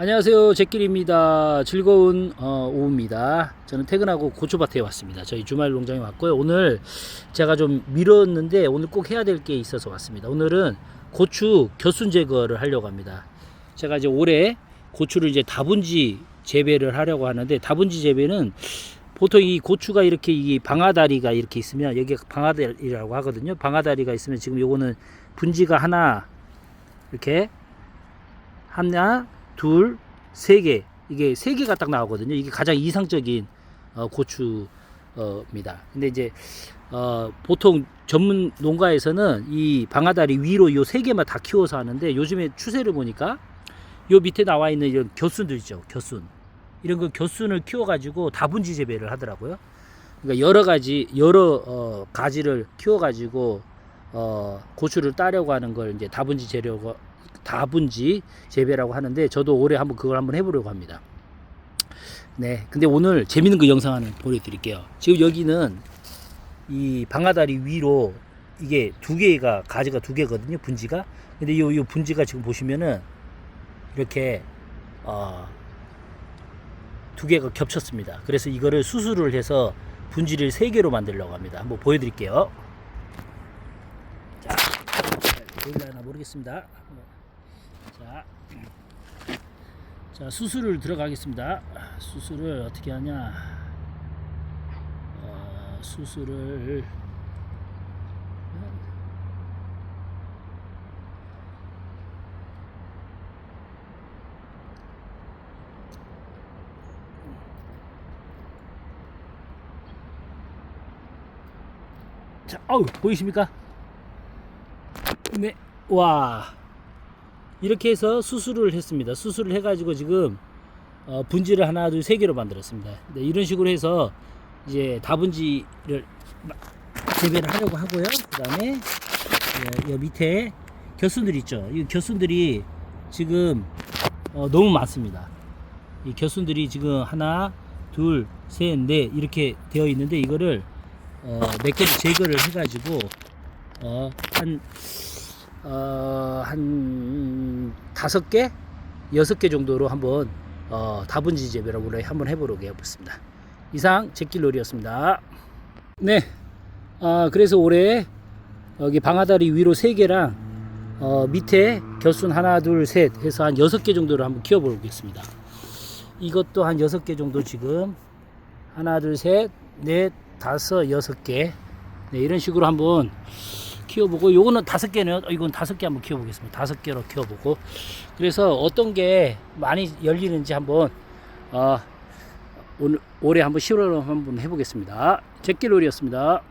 안녕하세요. 제길입니다. 즐거운 어, 오후입니다. 저는 퇴근하고 고추밭에 왔습니다. 저희 주말 농장에 왔고요. 오늘 제가 좀 미뤘는데 오늘 꼭 해야 될 게 있어서 왔습니다. 오늘은 고추 겨순 제거를 하려고 합니다. 제가 이제 올해 고추를 이제 다분지 재배를 하려고 하는데 다분지 재배는 보통 이 고추가 이렇게 이 방아다리가 이렇게 있으면 여기가 방아다리라고 하거든요. 방아다리가 있으면 지금 요거는 분지가 하나 이렇게 하나, 둘, 세 개. 이게 세 개가 딱 나오거든요. 이게 가장 이상적인 어, 고추입니다. 근데 이제 어, 보통 전문 농가에서는 이 방아다리 위로 요 세 개만 다 키워서 하는데 요즘에 추세를 보니까 요 밑에 나와 있는 이런 겨순들 있죠. 겨순. 이런 그 겨순을 키워가지고 다분지 재배를 하더라고요. 그러니까 여러 가지 여러 어, 가지를 키워가지고 어, 고추를 따려고 하는 걸 이제 다분지 재료가 다분지 재배라고 하는데 저도 올해 한번 그걸 한번 해보려고 합니다. 네, 근데 오늘 재밌는 그 영상 하나 보여드릴게요. 지금 여기는 이 방아다리 위로 이게 두 개가 가지가 두 개거든요, 분지가. 근데 이, 이 분지가 지금 보시면은 이렇게 어, 두 개가 겹쳤습니다. 그래서 이거를 수술을 해서 분지를 세 개로 만들려고 합니다. 한번 보여드릴게요. 자, 보일라나 모르겠습니다. 자, 자 수술을 들어가겠습니다. 수술을 어떻게 하냐? 어, 수술을 자, 어우 보이십니까? 네, 와 이렇게 해서 수술을 했습니다. 수술을 해가지고 지금 어, 분지를 하나, 둘, 세 개로 만들었습니다. 네, 이런 식으로 해서 이제 다분지를 마- 재배를 하려고 하고요. 그 다음에 이 밑에 겨순들 있죠. 이 겨순들이 지금 어, 너무 많습니다. 이 겨순들이 지금 하나, 둘, 셋, 넷 이렇게 되어 있는데 이거를 어, 몇 개를 제거를 해가지고 어, 한 어, 한 다섯 개, 여섯 개 정도로 한번 어, 다분지 재배라고 올해 한번 해보려고 해봤습니다. 이상 제길놀이였습니다. 네, 아, 그래서 올해 여기 방아다리 위로 세 개랑 어, 밑에 겨순 하나, 둘, 셋 해서 한 여섯 개 정도를 한번 키워보겠습니다. 이것도 한 여섯 개 정도 지금 하나, 둘, 셋, 넷, 다섯, 여섯 개 네, 이런 식으로 한번 키워보고 요거는 다섯 개는 이건 다섯 개 한번 키워보겠습니다. 다섯 개로 키워보고 그래서 어떤 게 많이 열리는지 한번 어, 오늘 올해 한번 10월 한번 해보겠습니다. 제끼놀이였습니다.